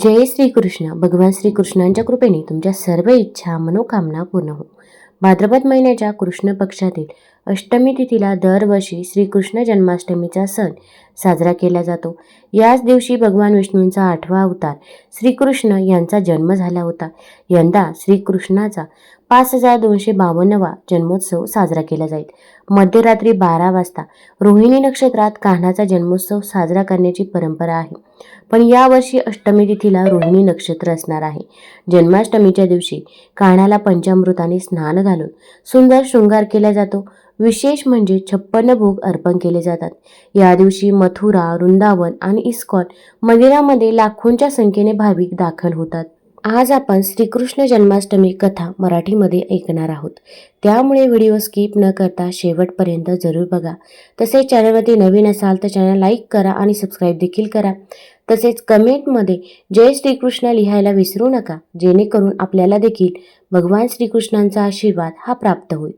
जय श्रीकृष्ण. भगवान श्रीकृष्णांच्या कृपेने तुमच्या सर्व इच्छा मनोकामना पूर्ण हो भाद्रपद महिन्याच्या कृष्ण पक्षातील अष्टमी तिथीला दरवर्षी श्रीकृष्ण जन्माष्टमीचा सण साजरा केला जातो. याच दिवशी भगवान विष्णूंचा आठवा अवतार श्रीकृष्ण यांचा जन्म झाला होता. यंदा श्रीकृष्णाचा पाच हजार दोनशे बावन्नवा जन्मोत्सव साजरा केला जाईल. मध्यरात्री बारा वाजता रोहिणी नक्षत्रात कान्हाचा जन्मोत्सव साजरा करण्याची परंपरा आहे. पण यावर्षी अष्टमी तिथीला रोहिणी नक्षत्र असणार आहे. जन्माष्टमीच्या दिवशी कान्हाला पंचामृताने स्नान घालून सुंदर शृंगार केला जातो. विशेष म्हणजे छप्पन्न भोग अर्पण केले जातात. या दिवशी मथुरा वृंदावन आणि इस्कॉन मंदिरामध्ये लाखोंच्या संख्येने भाविक दाखल होतात. आज आपण श्रीकृष्ण जन्माष्टमी कथा मराठीमध्ये ऐकणार आहोत. त्यामुळे व्हिडिओ स्किप न करता शेवटपर्यंत जरूर बघा. तसेच चॅनलवरती नवीन असाल तर चॅनल लाईक करा आणि सबस्क्राईब देखील करा. तसेच कमेंटमध्ये जय श्रीकृष्ण लिहायला विसरू नका जेणेकरून आपल्याला देखील भगवान श्रीकृष्णांचा आशीर्वाद हा प्राप्त होईल.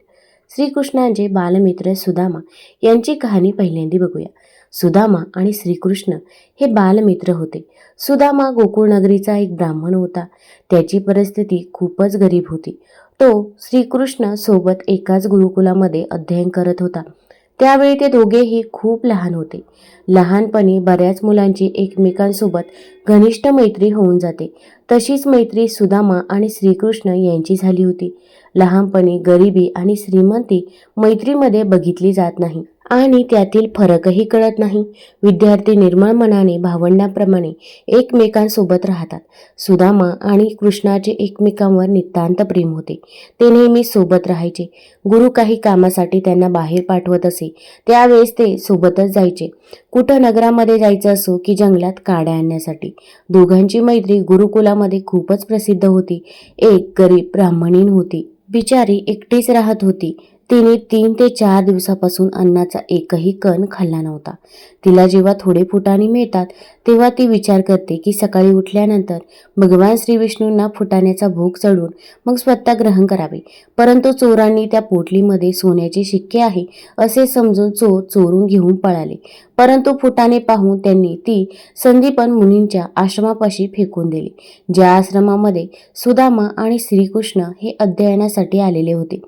श्रीकृष्णांचे बालमित्र सुदामा यांची कहाणी पहिल्यांदी बघूया. सुदामा आणि श्रीकृष्ण हे बालमित्र होते. सुदामा गोकुळनगरीचा एक ब्राह्मण होता. त्याची परिस्थिती खूपच गरीब होती. तो श्रीकृष्ण सोबत एकाच गुरुकुलामध्ये अध्ययन करत होता. त्यावेळी ते दोघेही खूप लहान होते. लहानपणी बऱ्याच मुलांची एकमेकांसोबत घनिष्ठ मैत्री होऊन जाते. तशीच मैत्री सुदामा आणि श्रीकृष्ण यांची झाली होती. लहानपणी गरिबी आणि श्रीमंती मैत्रीमध्ये बघितली जात नाही. आणि त्यातील फरकही कळत नाही. विद्यार्थी निर्मळ मनाने भावंडांप्रमाणे एकमेकांसोबत राहतात. सुदामा आणि कृष्णाचे एकमेकांवर नितांत प्रेम होते. ते नेहमी सोबत राहायचे. गुरु काही कामासाठी त्यांना बाहेर पाठवत असे. त्यावेळेस ते सोबतच जायचे. कुठं नगरामध्ये जायचं असो की जंगलात काड्या आणण्यासाठी. दोघांची मैत्री गुरुकुलामध्ये खूपच प्रसिद्ध होती. एक गरीब ब्राह्मणीन होती. बिचारी एकटीच राहत होती. तिने तीन ते चार दिवसापासून अन्नाचा एकही कण खाल्ला नव्हता. तिला जेव्हा थोडे फुटाणे मिळतात तेव्हा ती विचार करते की सकाळी उठल्यानंतर भगवान श्री विष्णूंना फुटाण्याचा भोग चढून मग स्वतः ग्रहण करावे. परंतु चोरांनी त्या पोटलीमध्ये सोन्याचे शिक्के आहे असे समजून चोर चोरून घेऊन पळाले. परंतु फुटाणे पाहून त्यांनी ती संदीपन मुनींच्या आश्रमापाशी फेकून दिली. ज्या आश्रमामध्ये सुदामा आणि श्रीकृष्ण हे अध्ययनासाठी आलेले होते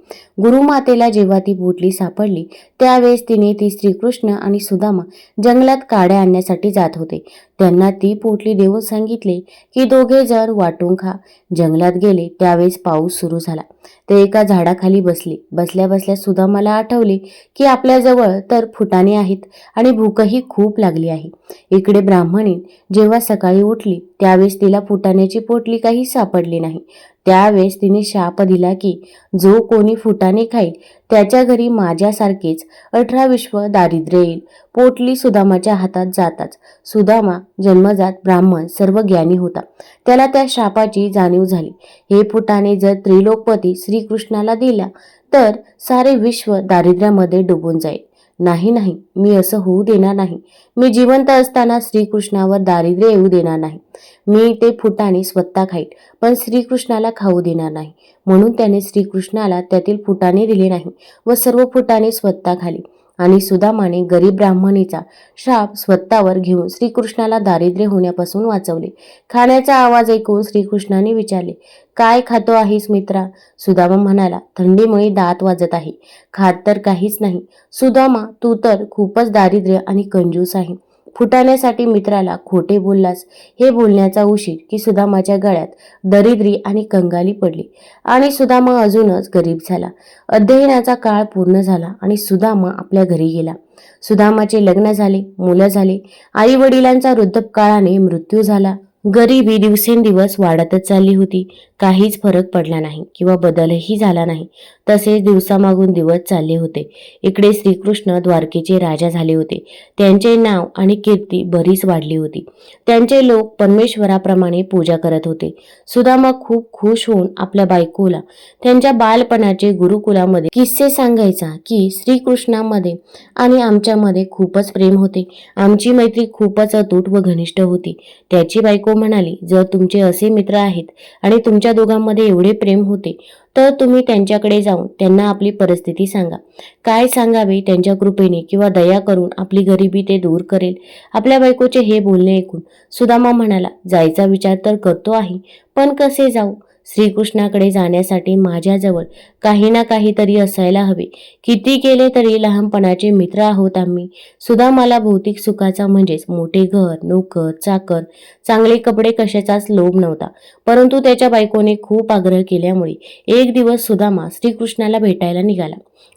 गुरुमातेला तिला जेव्हा ती पोटली सापडली त्यावेळेस तिने ती श्रीकृष्ण आणि सुदामा जंगलात काड्या आणण्यासाठी जात होते. त्यांना ती पोटली देऊन सांगितले की दोघे जर वाटून खा. जंगलात गेले त्यावेळेस पाऊस सुरू झाला. ते एका झाडाखाली बसले. बसल्या बसल्या सुदामाला आठवले की आपल्याजवळ तर फुटाणे आहेत आणि भूकही खूप लागली आहे. इकडे ब्राह्मणी जेव्हा सकाळी उठली त्यावेळेस तिला फुटाण्याची पोटली काही सापडली नाही. त्यावेळेस तिने शाप दिला की जो कोणी फुटाने खाईल त्याच्या घरी माझ्यासारखेच अठरा विश्व दारिद्र्य येईल. पोटली सुदामाच्या हातात जाताच. सुदामा जन्मजात ब्राह्मण सर्व ज्ञानी होता. त्याला त्या शापाची जाणीव झाली. हे फुटाने जर त्रिलोकपती श्रीकृष्णाला दिला तर सारे विश्व दारिद्र्यामध्ये डुबून जाईल. नाही नाही मी असं होऊ देणार नाही. मी जिवंत असताना श्रीकृष्णावर दारिद्र्य येऊ देणार नाही. मी ते फुटाणे स्वतः खाईन पण श्रीकृष्णाला खाऊ देणार नाही. म्हणून त्याने श्रीकृष्णाला त्यातील फुटाणे दिले नाही व सर्व फुटाणे स्वतः खाली. आणि सुदामाने गरीब ब्राह्मणीचा श्राप स्वतःवर घेऊन श्रीकृष्णाला दारिद्र्य होण्यापासून वाचवले. खाण्याचा आवाज ऐकून श्रीकृष्णाने विचारले काय खातो आहेस मित्रा? सुदामा म्हणाला थंडीमुळे दात वाजत आहे. खात तर काहीच नाही. सुदामा तू तर खूपच दारिद्र्य आणि कंजूस आहे. फुटाण्यासाठी मित्राला खोटे बोललास. हे बोलण्याचा उशीर की सुदामाच्या गळ्यात दरिद्री आणि कंगाली पडली. आणि सुदामा अजूनच गरीब झाला. अध्ययनाचा काळ पूर्ण झाला आणि सुदामा आपल्या घरी गेला. सुदामाचे लग्न झाले मुलं झाले. आई वडिलांचा वृद्धकाळाने मृत्यू झाला. गरिबी दिवसेंदिवस वाढतच चालली होती. काहीच फरक पडला नाही किंवा बदलही झाला नाही. तसेच दिवसामागून दिवस चालले होते. इकडे श्रीकृष्ण द्वारकेचे राजा झाले होते. त्यांचे नाव आणि कीर्ती बरीच वाढली होती. त्यांचे लोक परमेश्वराप्रमाणे पूजा करत होते. सुदामा खूप खुश होऊन आपल्या बायकोला त्यांच्या बालपणाचे गुरुकुलामध्ये किस्से सांगायचा की श्रीकृष्णामध्ये आणि आमच्यामध्ये खूपच प्रेम होते. आमची मैत्री खूपच अतूट व घनिष्ठ होती. त्याची बायको म्हणाली जर तुमचे असे मित्र आहेत आणि तुमच्या दोघांमध्ये एवढे प्रेम होते तर तुम्ही त्यांच्याकडे जाऊन त्यांना आपली परिस्थिती सांगा. काय सांगावे त्यांच्या कृपेने किंवा दया करून आपली गरिबी ते दूर करेल? आपल्या बायकोचे हे बोलणे ऐकून सुदामा म्हणाला जायचा विचार तर करतो आहे पण कसे जाऊ? श्रीकृष्णाकडे जाण्यासाठी माझ्याजवळ काही ना काहीतरी असायला हवे. किती केले तरी लहानपणाचे मित्र आहोत आम्ही. सुदामाला भौतिक सुखाचा म्हणजेच मोठे घर नोकर चाकर चांगले कपडे कशाचाच लोभ नव्हता. परंतु त्याच्या बायकोने खूप आग्रह केल्यामुळे एक दिवस सुदामा श्रीकृष्णाला भेटायला निघाला.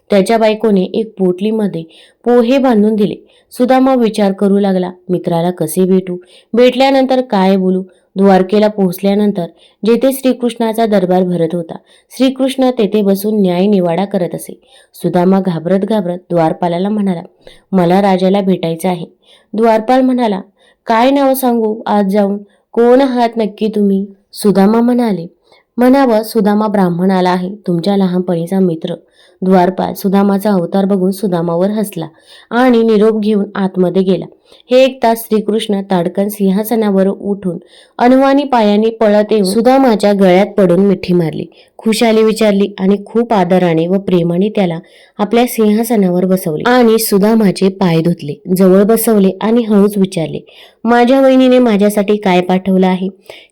त्याच्या बायकोने एक पोटलीमध्ये पोहे बांधून दिले. सुदामा विचार करू लागला मित्राला कसे भेटू? भेटल्यानंतर काय बोलू? द्वारकेला पोहोचल्यानंतर जेथे श्रीकृष्णाचा दरबार भरत होता श्रीकृष्ण तेथे बसून न्याय निवाडा करत असे. सुदामा घाबरत घाबरत द्वारपालाला म्हणाला मला राजाला भेटायचं आहे. द्वारपाल म्हणाला काय नाव सांगू? आज जाऊन कोण आहात नक्की तुम्ही? सुदामा म्हणाले म्हणावं सुदामा ब्राह्मण आला आहे तुमच्या लहानपणीचा मित्र. द्वारपाल सुदामाचा अवतार बघून सुदामावर हसला आणि निरोप घेऊन आतमध्ये गेला. हे एक तास श्रीकृष्ण ताडकन सिंहासनावर उठून अनुवानी पायाने पळत येऊन सुदामाच्या गळ्यात पडून मिठी मारली. खुशाली विचारली आणि खूप आदराने व प्रेमाने त्याला आपल्या सिंहासनावर बसवले आणि सुदामाचे पाय धुतले. जवळ बसवले आणि हळूच विचारले माझ्या वहिनीने माझ्यासाठी काय पाठवलं आहे?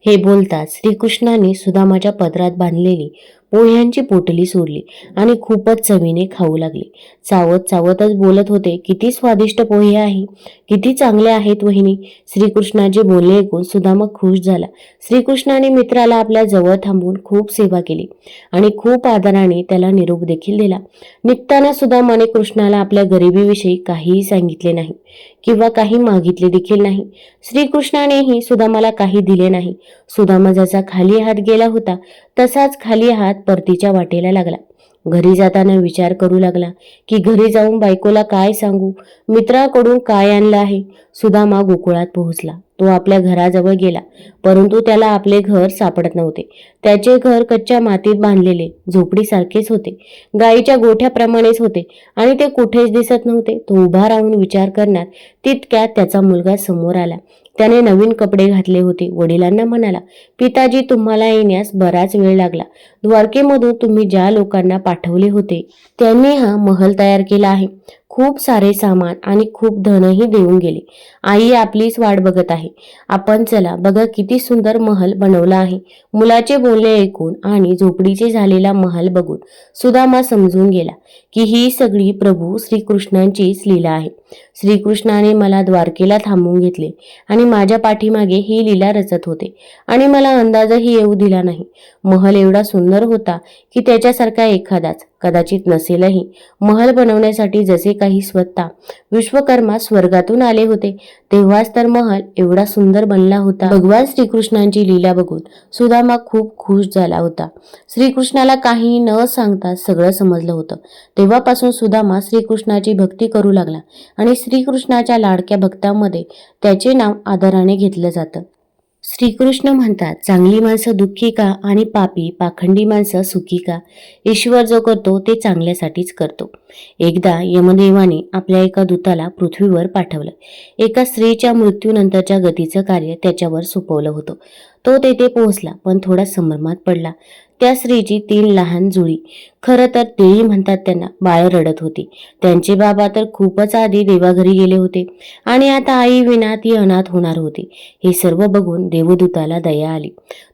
हे बोलताच श्रीकृष्णाने सुदामाच्या पदरात बांधलेली पोह्यांची पोटली सोडली आणि खूपच चवीने खाऊ लागले. चावत चावतच बोलत होते किती स्वादिष्ट पोहे आहे किती चांगले आहेत वहिनी श्रीकृष्णाचे बोलणे ऐकून सुदामा खुश झाला. श्रीकृष्णाने मित्राला आपल्या जवळ थांबून खूप सेवा केली आणि खूप आदराने त्याला निरोप देखील दिला. निघताना सुदामाने कृष्णाला आपल्या गरिबीविषयी काहीही सांगितले नाही किंवा काही मागितले देखील नाही. श्रीकृष्णानेही सुदामाला काही दिले नाही. सुदामा जसा खाली हात गेला होता तसाच खाली हात परतीच्या वाटेला लागला. घरी जाताना विचार करू लागला की घरी जाऊन बायकोला काय सांगू? मित्राकडून काय आणलं आहे? सुदामा गोकुळात पोहोचला. तो आपल्या घराजवळ गेला परंतु त्याला आपले घर सापडत नव्हते. त्याचे घर कच्च्या मातीत बांधलेले झोपडीसारखेच होते. गाईच्या गोठ्याप्रमाणेच होते आणि ते कुठेच दिसत नव्हते. तो उभा राहून विचार करण्यात तितक्यात त्याचा मुलगा समोर आला. त्याने नवीन कपडे घातले होते. वडिलांना म्हणाला पिताजी तुम्हाला येण्यास बराच वेळ लागला. द्वारकेमधून तुम्ही ज्या लोकांना पाठवले होते त्यांनी हा महल तयार केला आहे. खूप सारे सामान आणि खूप धनही देऊन गेले. आई आपलीच वाट बघत आहे. आपण चला बघा किती सुंदर महल बनवला आहे. मुलाचे बोलणे ऐकून आणि झोपडीचे झालेला महल बघून सुदामा समजून गेला की ही सगळी प्रभू श्रीकृष्णांचीच लीला आहे. श्रीकृष्णाने मला द्वारकेला थांबवून घेतले आणि माझ्या पाठीमागे ही लीला रचत होते. आणि मला अंदाजही येऊ दिला नाही. महल एवढा सुंदर होता की त्याच्यासारखा एखादाच कदाचित नसेलही. महल बनवण्यासाठी जसे काही स्वतः विश्वकर्मा स्वर्गातून आले होते तेव्हाच तर महल एवढा सुंदर बनला होता. भगवान श्रीकृष्णांची लीला बघून सुदामा खूप खुश झाला होता. श्रीकृष्णाला काही न सांगता सगळं समजलं होतं. तेव्हापासून सुदामा श्रीकृष्णाची भक्ती करू लागला आणि श्रीकृष्णाच्या लाडक्या भक्तांमध्ये त्याचे नाव आदराने घेतलं जातं. श्रीकृष्ण म्हणतात चांगली माणसं दुःखी का आणि पापी पाखंडी माणसं सुखी का? ईश्वर जो करतो ते चांगल्यासाठीच करतो. एकदा यमदेवाने आपल्या एका दूताला पृथ्वीवर पाठवलं. एका स्त्रीच्या मृत्यूनंतरच्या गतीचं कार्य त्याच्यावर सोपवलं होतं. तो तेथे पोहोचला पण थोडा संभ्रमात पडला. त्या स्त्रीची तीन लहान जुळी. खरं तर तेही म्हणतात त्यांना बाळ रडत होती. त्यांचे बाबा तर खूपच आधी देवाघरी गेले होते. आणि आता आई विना ती अनाथ होणार होती. हे सर्व बघून देवदूताला दया आली.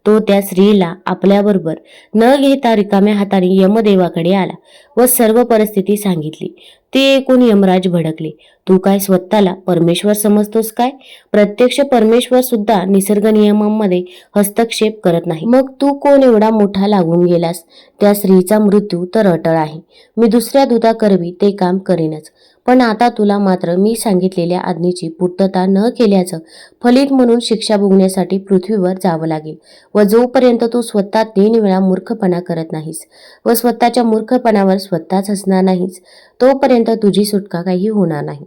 तो त्या स्त्रीला आपल्याबरोबर न घेता रिकाम्या हाताने यमदेवाकडे आला व सर्व परिस्थिती सांगितली. ते ऐकून यमराज भडकले. तू काय स्वतःला परमेश्वर समजतोस काय? प्रत्यक्ष परमेश्वर सुद्धा निसर्ग नियमांमध्ये हस्तक्षेप करत नाही. मग तू कोण एवढा मोठा लागून गेलास? त्या स्त्रीचा मृत्यू तर अटळ आहे. मी दुसऱ्या दूताकरवी ते काम करेनच. पण आता तुला मात्र मी सांगितलेल्या आज्ञेची पूर्तता न केल्याचं फलित म्हणून शिक्षा भोगण्यासाठी पृथ्वीवर जावं लागेल व जोपर्यंत तू स्वतः तीन वेळा मूर्खपणा करत नाहीस व स्वतःच्या मूर्खपणावर स्वतःच हसणार नाहीस तोपर्यंत तुझी सुटका काही होणार नाही.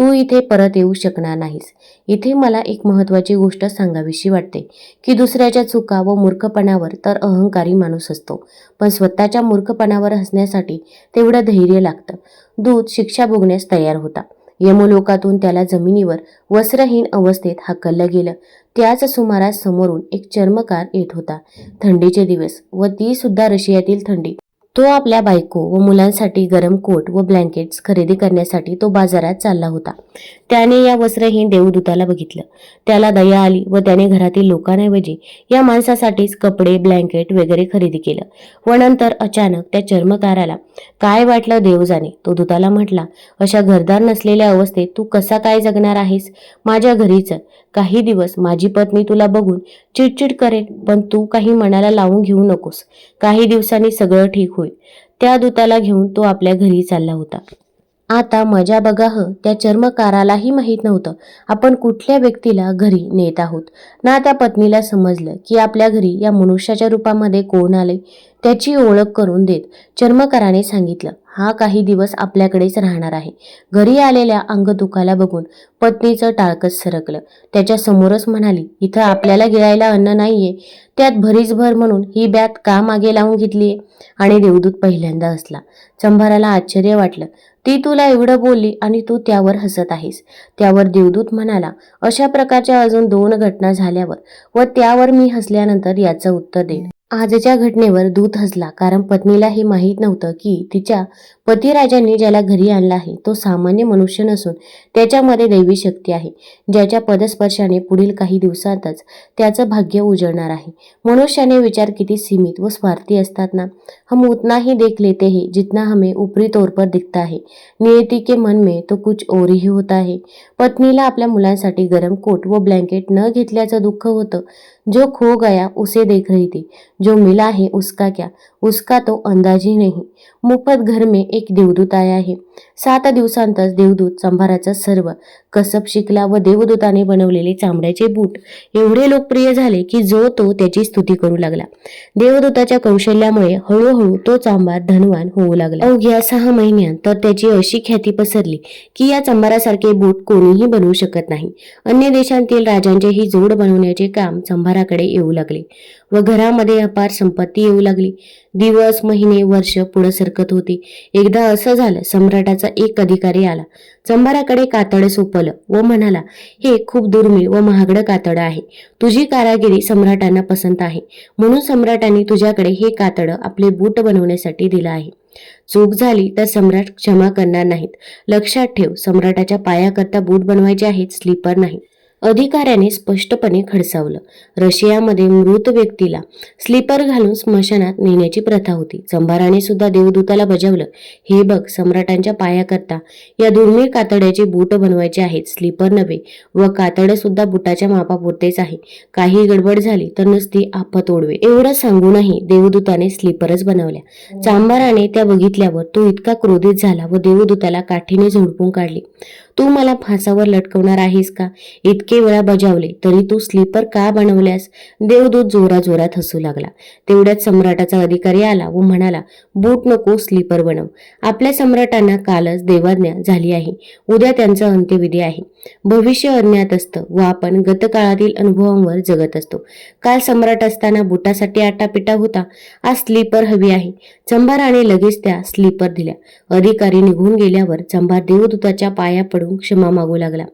तू इथे परत येऊ शकणार नाहीस. इथे मला एक महत्वाची गोष्ट सांगावीशी वाटते. की दुसऱ्याच्या चुका व मूर्खपणावर तर अहंकारी माणूस असतो. पण स्वतःच्या मूर्खपणावर हसण्यासाठी तेवढं धैर्य लागतं. दूध शिक्षा भोगण्यास तयार होता. यमलोकातून त्याला जमिनीवर वस्त्रहीन अवस्थेत हाकललं गेलं. त्याच सुमारास समोरून एक चर्मकार येत होता. थंडीचे दिवस व ती सुद्धा रशियातील थंडी तो आपल्या बायको व मुलांसाठी गरम कोट व ब्लँकेट्स खरेदी करण्यासाठी तो बाजारात चालला होता. त्याने या वस्त्रहीन देवदूताला बघितलं. त्याला दया आली व त्याने घरातील लोकांऐवजी या माणसासाठीच कपडे ब्लँकेट वगैरे खरेदी केलं. व नंतर अचानक त्या चर्मकाराला काय वाटलं देवजाने? तो दूताला म्हटला अशा घरदार नसलेल्या अवस्थेत तू कसा काय जगणार आहेस? माझ्या घरीच. काही दिवस माझी पत्नी तुला बघून चिडचिड करेल पण तू काही मनाला लावून घेऊ नकोस. काही दिवसांनी सगळं ठीक होईल. त्या दूताला घेऊन तो आपल्या घरी चालला होता. आता मजा बघा ह त्या चर्मकारालाही माहीत नव्हतं. आपण कुठल्या व्यक्तीला घरी नेत आहोत? ना त्या पत्नीला समजलं की आपल्या घरी या मनुष्याच्या रूपामध्ये कोण आले? त्याची ओळख करून देत चर्मकाराने सांगितलं हा काही दिवस आपल्याकडेच राहणार आहे. घरी आलेल्या अंगदुखाला बघून पत्नीचं टाळकच सरकलं. त्याच्या समोरच म्हणाली इथं आपल्याला गिळायला अन्न नाहीये. त्यात भरीच भर म्हणून ही बॅत का मागे लावून घेतलीये? आणि देवदूत पहिल्यांदा असला चंभाराला आश्चर्य वाटलं. ती तुला एवढं बोलली आणि तू त्यावर हसत आहेस. त्यावर देवदूत म्हणाला अशा प्रकारच्या अजून दोन घटना झाल्यावर व त्यावर मी हसल्यानंतर याचं उत्तर देईन. आजच्या घटनेवर दूत हसला कारण पत्नीला हे माहीत नव्हतं की तिच्या पतिराजांनी ज्याला घरी आणला आहे तो सामान्य मनुष्य नसून त्याच्यामध्ये दैवी शक्ती आहे. ज्याच्या पदस्पर्शाने पुढील काही दिवसातच त्याचं भाग्य उजळणार आहे. मनुष्याने विचार किती सीमित व स्वार्थी असतात ना? हम उतना ही देख लेते हैं जितना हमें ऊपरी तौर पर दिखता है. नियती के मन में तो कुछ और ही होता है. पत्नीला आपल्या मुलांसाठी गरम कोट व ब्लँकेट न घेतल्याचं दुःख होतं. जो खो गया उसे देख रही थी. जो मिला है उसका क्या? उसका तो अंदाज ही नहीं. मुफत घर में एक देवदूत आया आहे सात दिवसांतच देवदूत चंभाराचं सर्व कसब शिकला व देवदूताने बनवलेले चामड्याचे बूट. एवढे लोकप्रिय झाले की जो तो त्याची स्तुती करू लागला. देवदूताच्या कौशल्यामुळे हळूहळू तो चांभार धनवान होऊ लागला. अवघ्या सहा महिन्यात तर त्याची अशी ख्याती पसरली की या चांभारासारखे बूट कोणीही बनवू शकत नाही. अन्य देशांतील राजांचे ही जोड बनवण्याचे काम संभाराकडे येऊ लागले व घरामध्ये अपार संपत्ती येऊ लागली. दिवस महिने वर्ष पुढे सरकत होती. एकदा असं झालं सम्राटाचा एक अधिकारी आला. चंभाराकडे कातड सोपवलं व म्हणाला हे खूप दुर्मिळ व महागडं कातड आहे. तुझी कारागिरी सम्राटांना पसंत आहे. म्हणून सम्राटांनी तुझ्याकडे हे कातड आपले बूट बनवण्यासाठी दिलं आहे. चूक झाली तर सम्राट क्षमा करणार नाहीत. लक्षात ठेव सम्राटाच्या पायाकरता बूट बनवायचे आहेत स्लीपर नाही अधिकाऱ्याने स्पष्टपणे खडसावलं. रशियामध्ये मृत व्यक्तीला स्लीपर घालून स्मशानात नेण्याची प्रथा होती. चंभाराने सुद्धा देवदूताला बजावलं. हे बघ सम्राटांच्या पायाकरता या दुर्मिळ कातड्याचे बूट बनवायचे आहेत. स्लीपर नव्हे व कातड सुद्धा बुटाच्या मापापुरतेच आहे. काही गडबड झाली तर नुसती आफत ओढवे. एवढं सांगूनही देवदूताने स्लीपरच बनवल्या. चांभाराने त्या बघितल्यावर तो इतका क्रोधित झाला व देवदूताला काठीने झोडपून काढली. तू मला फासावर लटकवणार आहेस का? इतके वेळा बजावले तरी तू स्लीपर का बनवल्यास? देवदूत जोरा जोरात हसू लागला. तेवढ्यात सम्राटाचा अधिकारी आला व म्हणाला बूट नको स्लीपर बनव. आपल्या सम्राटांना कालच देवाज्ञा झाली आहे. उद्या त्यांचा अंत्यविधी आहे. भविष्य अज्ञात असतं व आपण गतकाळातील अनुभवांवर जगत असतो. काल सम्राट असताना बुटासाठी आटापिटा होता. आज स्लीपर हवी आहे. चंबाराने लगेच त्या स्लीपर दिल्या. अधिकारी निघून गेल्यावर चंभार देवदूताच्या पाया पडून क्षमा मागू लागला.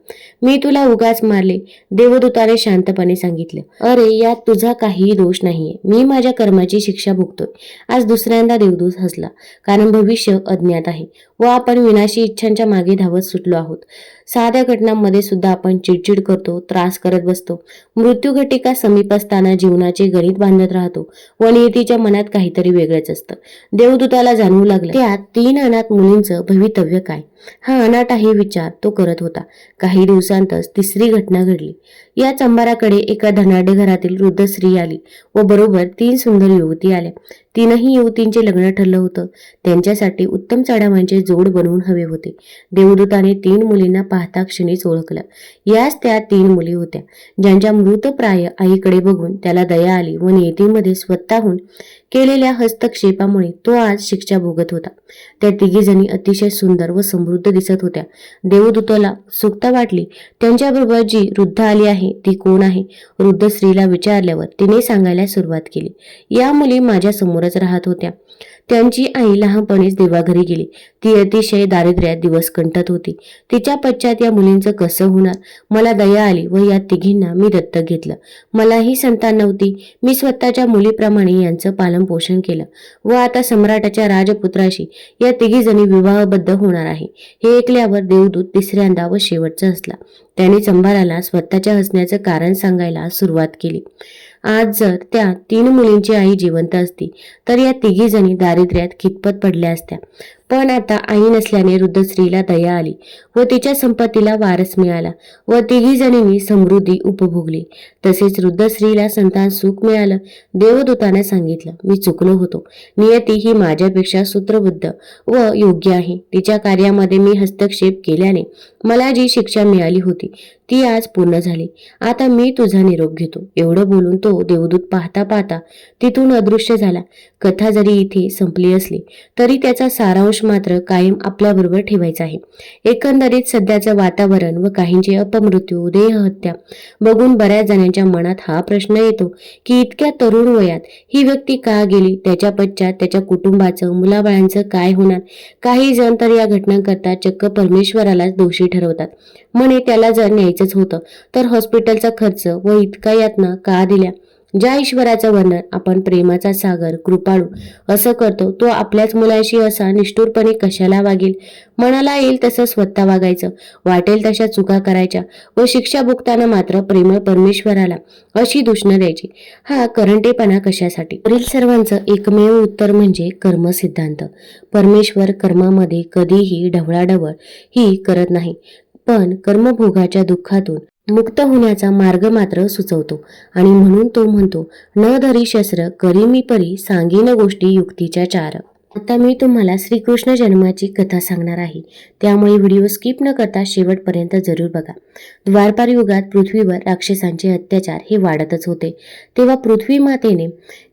मी तुला उगाच मारले देवदूताने शांतपणे सांगितले. अरे यात तुझा काहीही दोष नाहीये. मी माझ्या कर्माची शिक्षा भोगतोय. आज दुसऱ्यांदा देवदूत हसला. कारण भविष्य अज्ञात आहे. व आपण विनाशी इच्छांच्या मागे धावत सुटलो आहोत. साध्या घटनांमध्ये सुद्धा आपण चिडचिड करतो त्रास करत बसतो. मृत्यू घटिका समीप असताना जीवनाचे गणित बांधत राहतो. व नियतीच्या मनात काहीतरी वेगळंच असतं. देवदूताला जाणवू लागलं त्या तीन अनाथ मुलींचं भवितव्य काय? हा अनाटाही विचार तो करत होता. काही दिवसांतच तिसरी घटना घडली. या चंबाराकडे एका धनाढ्य घरातील वृद्ध स्त्री आली व बरोबर तीन सुंदर युवती आल्या. तीनही युवतींचे लग्न ठरलं होतं. त्यांच्यासाठी उत्तम चढावांचे जोड बनवून हवे होते. देवदूताने तीन मुलींना पाहता क्षणीच ओळखलं. याच त्या तीन मुली होत्या. ज्यांच्या मृतप्राय आईकडे बघून त्याला दया आली व नियतीमध्ये स्वतःहून केलेल्या हस्तक्षेपामुळे तो आज शिक्षा भोगत होता. त्या तिघीजणी अतिशय सुंदर व समृद्ध दिसत होत्या. देवदूताला सुक्ता वाटली. त्यांच्याबरोबर जी वृद्ध आली आहे आहे ती कोण आहे? वृद्ध स्त्रीला विचारल्यावर तिने सांगायला सुरुवात केली. या मुली माझ्या समोरच राहत होत्या. त्यांची आई लहानपणीच देवाघरी गेली. ती अतिशय दारिद्र्यात दिवस कंटत होती. तिच्या पश्चात या मुलींचं कसं होणार? मला दया आली व या तिघींना मी दत्तक घेतलं. मलाही संतान नव्हती. मी स्वतःच्या मुलीप्रमाणे यांचं पालन पोषण केलं व आता सम्राटाच्या राजपुत्राशी या तिघी जणी विवाहबद्ध होणार आहे. हे ऐकल्यावर देवदूत तिसऱ्यांदा व शेवटचा असला त्याने संभाराला स्वतःच्या हसण्याचं कारण सांगायला सुरुवात केली. आज जर त्या तीन मुलींची आई जिवंत असती तर या तिघी जणी दारिद्र्यात खितपत पडल्या असत्या? पण आता आई नसल्याने वृद्ध स्त्रीला दया आली व तिच्या संपत्तीला वारस मिळाला व तिघी जणींनी समृद्धी उपभोगली. तसेच वृद्ध स्त्रीला संतान सुख मिळालं. देवदूताने सांगितलं मी चुकलो होतो. नियती ही माझ्यापेक्षा सूत्रबद्ध व योग्य आहे. तिच्या कार्यामध्ये मी हस्तक्षेप केल्याने मला जी शिक्षा मिळाली होती ती आज पूर्ण झाली. आता मी तुझा निरोप घेतो. एवढं बोलून तो देवदूत पाहता पाहता तिथून अदृश्य झाला. कथा जरी इथे संपली असली तरी त्याचा सारांश मात्र कायम आपल्याबरोबर ठेवायचा आहे. एकंदरीत सध्याचं वातावरण व काहींचे अपमृत्यू देहहत्या बघून बऱ्याच जणांच्या मनात हा प्रश्न येतो की इतक्या तरुण वयात ही व्यक्ती का गेली? त्याच्या पश्चात त्याच्या कुटुंबाचं मुलाबाळांचं काय होणार? काही जण तर या घटनांकरता चक्क परमेश्वरालाच दोषी ठरवतात. म्हणे त्याला जर न्यायचंच होतं तर हॉस्पिटलचा खर्च व इतका यातना का दिल्या? ज्या ईश्वराचं वर्णन आपण प्रेमाचा सागर कृपाळू असं करतो तो आपल्याच मुलाशी असा निष्ठुरपणे कशाला वागेल? मनाला येईल तसं स्वतः वागायचं. वाटेल तशा चुका करायच्या व शिक्षा भोगताना मात्र प्रेमळ परमेश्वराला अशी दुष्ण द्यायची. हा करंटेपणा कशासाठी? वरील सर्वांचं एकमेव उत्तर म्हणजे कर्म सिद्धांत परमेश्वर कर्मामध्ये कधीही ढवळाढवळ ही करत नाही पण कर्मभोगाच्या दुःखातून मुक्त होण्याचा मार्ग मात्र सुचवतो. आणि म्हणून तो म्हणतो न धरी शस्त्र करी मी परी सांगीन गोष्टी युक्तीच्या चार. आता मी तुम्हाला श्रीकृष्ण जन्माची कथा सांगणार आहे. त्यामुळे व्हिडिओ स्किप न करता शेवटपर्यंत जरूर बघा. द्वारपार युगात पृथ्वीवर राक्षसांचे अत्याचार हे वाढतच होते. तेव्हा पृथ्वी मातेने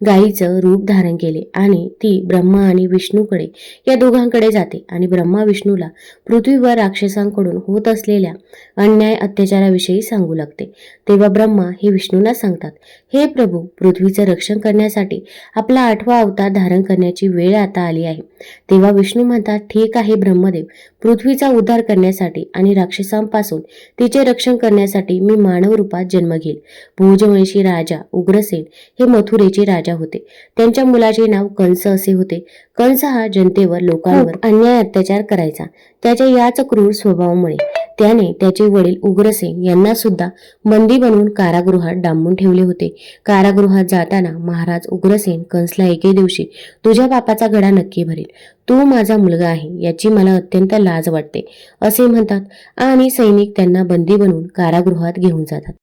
गायीचं रूप धारण केले आणि ती ब्रह्मा आणि विष्णूकडे या दोघांकडे जाते आणि ब्रह्मा विष्णूला पृथ्वीवर राक्षसांकडून होत असलेल्या अन्याय अत्याचाराविषयी सांगू लागते. तेव्हा ब्रह्मा हे विष्णूला सांगतात हे प्रभू पृथ्वीचं रक्षण करण्यासाठी आपला आठवा अवतार धारण करण्याची वेळ आता आली आहे. तेव्हा विष्णू म्हणतात ठीक आहे ब्रह्मदेव पृथ्वीचा उद्धार करण्यासाठी आणि राक्षसांपासून तिचे रक्षण करण्यासाठी मी मानव रूपात जन्म घेईल. भोजवंशी राजा उग्रसेन हे मथुरेचे राजा होते. त्यांच्या मुलाचे नाव कंस असे होते. कंस हा जनतेवर लोकांवर अन्याय अत्याचार करायचा. त्याच्या याच क्रूर स्वभावामुळे त्याने त्याचे वडील उग्रसेन यांना सुद्धा बंदी बनवून कारागृहात डांबून ठेवले होते. कारागृहात जाताना महाराज उग्रसेन कंसला एके दिवशी तुझ्या बापाचा गडा नक्की भरेल. तू माझा मुलगा आहे याची मला अत्यंत लाज वाटते. असे म्हणतात आणि सैनिक त्यांना बंदी बनवून कारागृहात घेऊन जातात.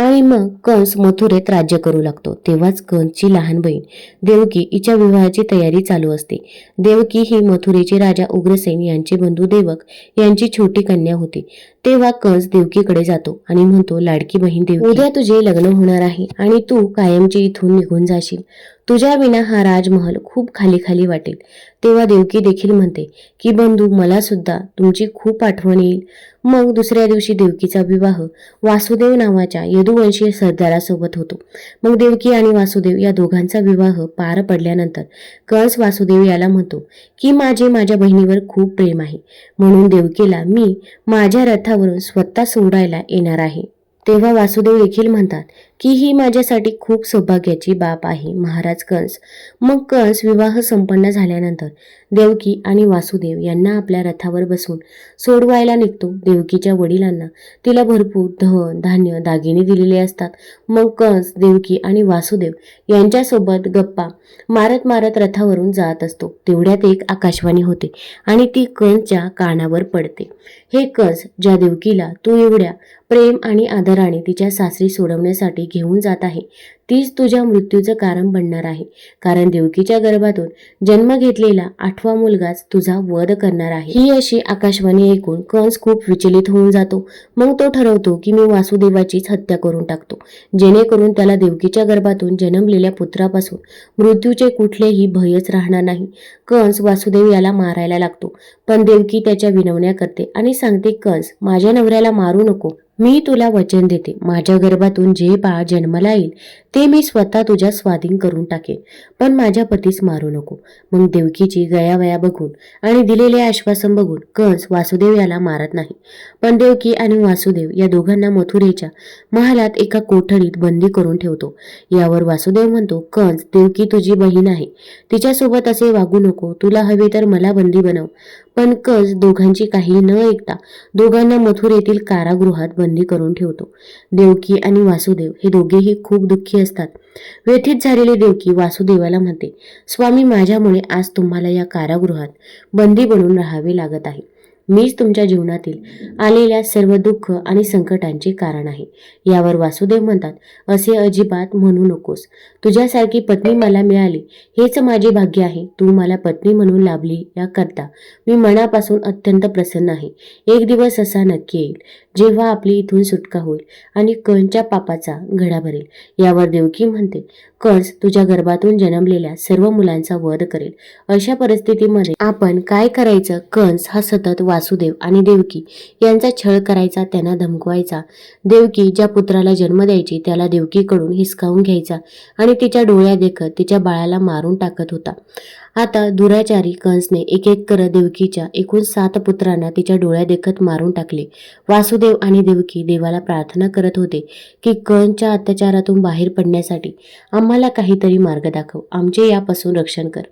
आणि मग कंस मथुरेत राज्य करू लागतो. तेव्हाच कंसची लहान बहीण देवकी हिच्या विवाहाची तयारी चालू असते. देवकी ही मथुरेचे राजा उग्रसेन यांचे बंधू देवक यांची छोटी कन्या होती. तेव्हा कंस देवकीकडे जातो आणि म्हणतो लाडकी बहीण देव उद्या तुझे लग्न होणार आहे आणि तू कायमची इथून निघून जाशील. तुझ्या विना हा राजमहल खूप खाली खाली वाटेल. तेव्हा देवकी देखील म्हणते की बंधू मला सुद्धा तुमची खूप आठवण येईल. मग दुसऱ्या दिवशी देवकीचा विवाह वासुदेव नावाच्या यदुवंशीय सरदारासोबत होतो. मग देवकी आणि वासुदेव या दोघांचा विवाह पार पडल्यानंतर कंस वासुदेव याला म्हणतो की माझे माझ्या बहिणीवर खूप प्रेम आहे. म्हणून देवकीला मी माझ्या रथावरून स्वतः सोडायला येणार आहे. तेव्हा वासुदेव देखील म्हणतात की ही माझ्यासाठी खूप सौभाग्याची बाब आहे महाराज कंस. मग कंस विवाह संपन्न झाल्यानंतर देवकी आणि वासुदेव यांना आपल्या रथावर बसून सोडवायला निघतो. देवकीच्या वडिलांना तिला भरपूर धन धान्य दागिने दिलेले असतात. मग कंस देवकी आणि वासुदेव यांच्यासोबत गप्पा मारत मारत रथावरून जात असतो. तेवढ्यात एक आकाशवाणी होते आणि ती कंसच्या कानावर पडते. हे कंस ज्या देवकीला तू एवढ्या प्रेम आणि आदराने तिच्या सासरी सोडवण्यासाठी घेऊन जात आहे. तीच तुझ्या मृत्यूचं कारण बनणार आहे. कारण देवकीच्या गर्भातून जन्म घेतलेला आठवा मुलगाच तुझा वध करणार आहे. ही अशी आकाशवाणी ऐकून कंस खूप विचलित होऊन जातो. मग तो ठरवतो की मी वासुदेवाचीच हत्या करून टाकतो. जेणेकरून त्याला देवकीच्या गर्भातून जन्मलेल्या पुत्रापासून मृत्यूचे कुठलेही भयच राहणार नाही. कंस वासुदेव याला मारायला लागतो. पण देवकी त्याच्या विनवण्या करते आणि सांगते कंस माझ्या नवऱ्याला मारू नको. मी तुला वचन देते. माझ्या गर्भातून जे बाळ जन्माला येईल ते मी स्वतः तुझ्या स्वाधीन करून टाकेन. पण माझ्या पतीस मारू नको. मग देवकीची गयावया बघून आणि दिलेले आश्वासन बघून कंस वासुदेव याला मारत नाही. पण देवकी आणि वासुदेव या दोघांना मथुरेच्या महालात एका कोठडीत बंदी करून ठेवतो. यावर वासुदेव म्हणतो कंस देवकी तुझी बहीण आहे. तिच्यासोबत असे वागू नको. तुला हवे तर मला बंदी बनव. पण कंस दोघांची काही न ऐकता दोघांना मथुरेतील कारागृहात बंदी करून ठेवतो. देवकी आणि वासुदेव हे दोघेही खूप दुःखी असतात. व्यथित झालेली देवकी वासुदेवाला म्हणते स्वामी माझ्यामुळे आज तुम्हाला या कारागृहात बंदी बनून राहावे लागत आहे. मीच तुमच्या जीवनातील आलेल्या सर्व दुःख आणि संकटांचे कारण आहे. यावर वासुदेव म्हणतात असे अजिबात म्हणू नकोस. तुझ्यासारखी पत्नी मला मिळाली हेच माझे भाग्य आहे. तू मला पत्नी म्हणून लाभली याकरता मी मनापासून अत्यंत प्रसन्न आहे. एक दिवस असा नक्की येईल. जेव्हा आपली इथून सुटका होईल आणि कणच्या पापाचा घडा भरेल. यावर देवकी म्हणते कंस तुझ्या गर्भातून जन्मलेल्या सर्व मुलांचा वध करेल. अशा परिस्थितीमध्ये आपण काय करायचं? कंस हा सतत वासुदेव आणि देवकी यांचा छळ करायचा त्यांना धमकवायचा. देवकी ज्या पुत्राला जन्म द्यायची त्याला देवकीकडून हिसकावून घ्यायचा आणि तिच्या डोळ्या देखत तिच्या बाळाला मारून टाकत होता. आता दुराचारी कंसने एक एक करत देवकीच्या एकूण सात पुत्रांना तिच्या डोळ्या देखत मारून टाकले. वासुदेव आणि देवकी देवाला प्रार्थना करत होते की कंसच्या अत्याचारातून बाहेर पडण्यासाठी आम्हाला काहीतरी मार्ग दाखव आमचे यापासून रक्षण कर.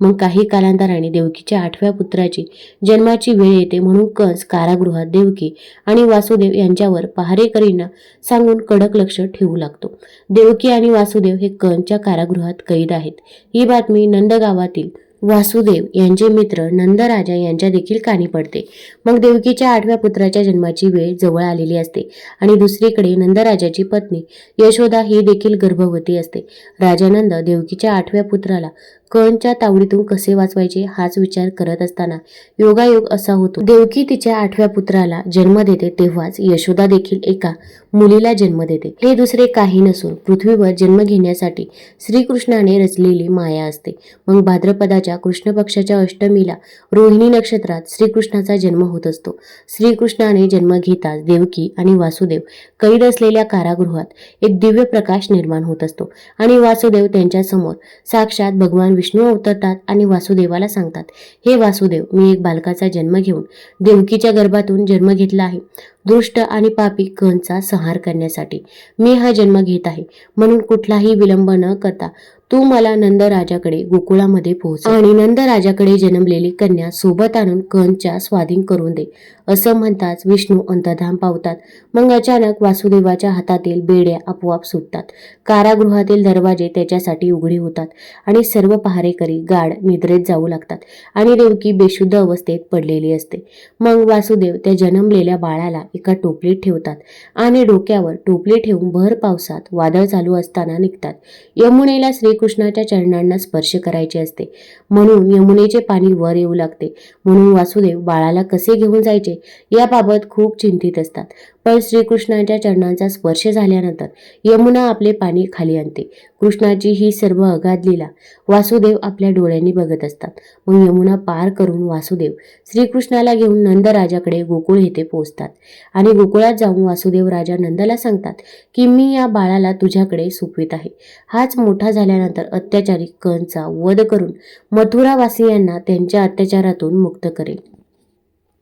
मग काही कालांतराने देवकीच्या आठव्या पुत्राची जन्माची वेळ येते म्हणून कंस कारागृहात देवकी आणि वासुदेव यांच्यावर पहारेकरींना सांगून कडक लक्ष ठेवू लागतो. देवकी आणि वासुदेव हे कंसच्या कारागृहात कैद आहेत. ही बातमी नंदगावातील वासुदेव यांचे मित्र नंदराजा यांच्या देखील कानी पडते. मग देवकीच्या आठव्या पुत्राच्या जन्माची वेळ जवळ आलेली असते आणि दुसरीकडे नंदराजाची पत्नी यशोदा ही देखील गर्भवती असते. राजानंद देवकीच्या आठव्या पुत्राला कळणच्या तावडीतून कसे वाचवायचे हाच विचार करत असताना योगायोग असा होतो. देवकी तिच्या आठव्या पुत्राला जन्म देते तेव्हाच यशोदा देखील एका मुलीला जन्म देते. हे दुसरे काही नसून पृथ्वीवर जन्म घेण्यासाठी श्रीकृष्णाने रचलेली माया असते. मग भाद्रपदाच्या कृष्ण पक्षाच्या अष्टमीला रोहिणी नक्षत्रात श्रीकृष्णाचा जन्म होत असतो. श्रीकृष्णाने जन्म घेताच देवकी आणि वासुदेव कैद असलेल्या कारागृहात एक दिव्य प्रकाश निर्माण होत असतो आणि वासुदेव त्यांच्यासमोर साक्षात भगवान विष्णू अवतरतात आणि वासुदेवाला सांगतात हे वासुदेव मी एक बालकाचा जन्म घेऊन देवकीच्या गर्भातून जन्म घेतला आहे. दुष्ट आणि पापी कंचा संहार करण्यासाठी. मी हा जन्म घेत आहे. म्हणून कुठलाही विलंब न करता तू मला नंदराजाकडे गोकुळामध्ये पोहोच आणि नंदराजाकडे जन्मलेली कन्या सोबत आणून कंच्या स्वाधीन करून दे असं म्हणताच विष्णू अंतधाम पावतात. मग अचानक वासुदेवाच्या हातातील बेड्या आपोआप सुटतात. कारागृहातील दरवाजे त्याच्यासाठी उघडे होतात आणि सर्व पहारेकरी गाढ निद्रेत जाऊ लागतात आणि देवकी बेशुद्ध अवस्थेत पडलेली असते. मग वासुदेव त्या जन्मलेल्या बाळाला एका टोपलीत ठेवतात आणि डोक्यावर टोपली ठेवून भर पावसात वादळ चालू असताना निघतात. यमुनेला श्रीकृष्णाच्या चरणांना स्पर्श करायचे असते. म्हणून यमुनेचे पाणी वर येऊ लागते. म्हणून वासुदेव बाळाला कसे घेऊन जायचे? याबाबत खूप चिंतित असतात. पण श्रीकृष्णाच्या चरणांचा स्पर्श झाल्यानंतर यमुना आपले पाणी खाली आणते. कृष्णाची ही सर्व अगाध लीला वासुदेव आपल्या डोळ्यांनी बघत असतात. मग यमुना पार करून वासुदेव श्रीकृष्णाला घेऊन नंदराजाकडे गोकुळ येथे पोहोचतात. आणि गोकुळात जाऊन वासुदेव राजा नंदला सांगतात की मी या बाळाला तुझ्याकडे सुपवित आहे. हाच मोठा झाल्यानंतर अत्याचारी कंचा वध करून मथुरावासियांना त्यांच्या अत्याचारातून मुक्त करेल.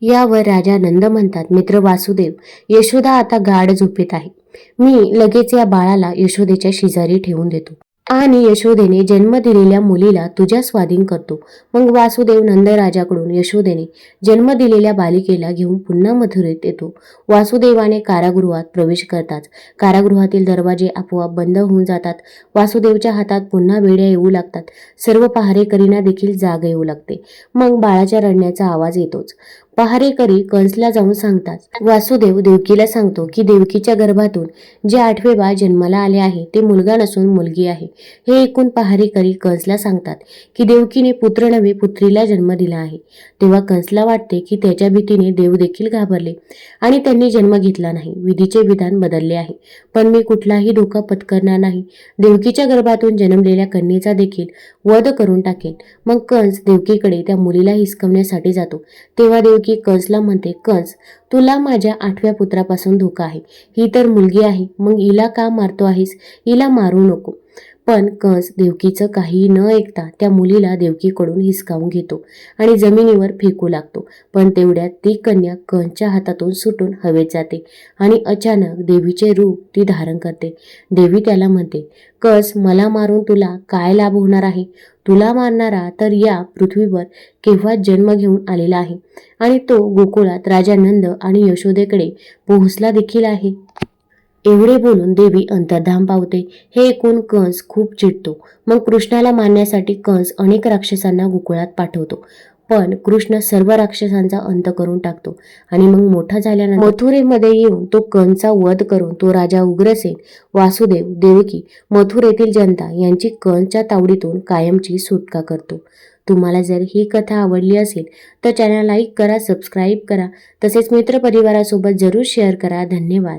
यावर राजा नंद म्हणतात मित्र वासुदेव यशोदा आता गाढ झोपेत आहे. मी लगेच या बाळाला यशोदेच्या शेजारी ठेवून देतो. आणि यशोदेने जन्म दिलेल्या मुलीला तुझ्या स्वाधीन करतो. मग वासुदेव नंदराजाकडून यशोदेने जन्म दिलेल्या बालिकेला घेऊन पुन्हा मथुरेत येतो. वासुदेवाने कारागृहात प्रवेश करताच कारागृहातील दरवाजे आपोआप बंद होऊन जातात. वासुदेवच्या हातात पुन्हा वेड्या येऊ लागतात. सर्व पहारेकरींना देखील जाग येऊ लागते. मग बाळाच्या रडण्याचा आवाज येतोच. पहारेकरी कंसला जाऊन सांगतात. वासुदेव देवकीला सांगतो की देवकीच्या गर्भातून जे आठवे बाळ जन्माला आले आहे ते मुलगा नसून मुलगी आहे. हे ऐकून पहारेकरी कंसला सांगतात की देवकीने पुत्र नव्हे पुत्रीला जन्म दिला आहे. तेव्हा कंसला वाटते की त्याच्या भीतीने देव देखील घाबरले आणि त्यांनी जन्म घेतला नाही. विधीचे विधान बदलले आहे. पण मी कुठलाही धोका पत्करणार नाही. देवकीच्या गर्भातून जन्मलेल्या कन्येचा देखील वध करून टाकेन. मग कंस देवकीकडे त्या मुलीला हिसकवण्यासाठी जातो. तेव्हा देव देवकी कंसला म्हणते कंस तुला माझ्या आठव्या पुत्रापासून धोका आहे. ही तर मुलगी आहे. मग हिला का मारतो आहेस? हिला मारू नको. पण कंस देवकीचं काही न ऐकता त्या मुलीला देवकीकडून हिसकावून घेतो आणि जमिनीवर फेकू लागतो. पण तेवढ्यात ती कन्या कंसच्या हातातून सुटून हवेत जाते आणि अचानक देवीचे रूप ती धारण करते. देवी त्याला म्हणते कस मला मारून तुला काय लाभ होणार आहे? तुला मारणारा तर या पृथ्वीवर केव्हा जन्म घेऊन आलेला आहे? आणि तो गोकुळात राजा नंद आणि यशोदेकडे पोहोचला देखील आहे. एवढे बोलून देवी अंतर्धाम पावते. हे ऐकून कंस खूप चिडतो. मग कृष्णाला मारण्यासाठी कंस अनेक राक्षसांना गोकुळात पाठवतो. पण कृष्ण सर्व राक्षसांचा अंत करून टाकतो. आणि मग मोठा झाल्यानंतर मथुरेमध्ये येऊन तो कंचा वध करून तो राजा उग्रसेन वासुदेव देवकी मथुर येथील जनता यांची कंसच्या तावडीतून कायमची सुटका करतो. तुम्हाला जर ही कथा आवडली असेल तर चॅनल लाईक करा सबस्क्राईब करा. तसेच मित्रपरिवारासोबत जरूर शेअर करा. धन्यवाद.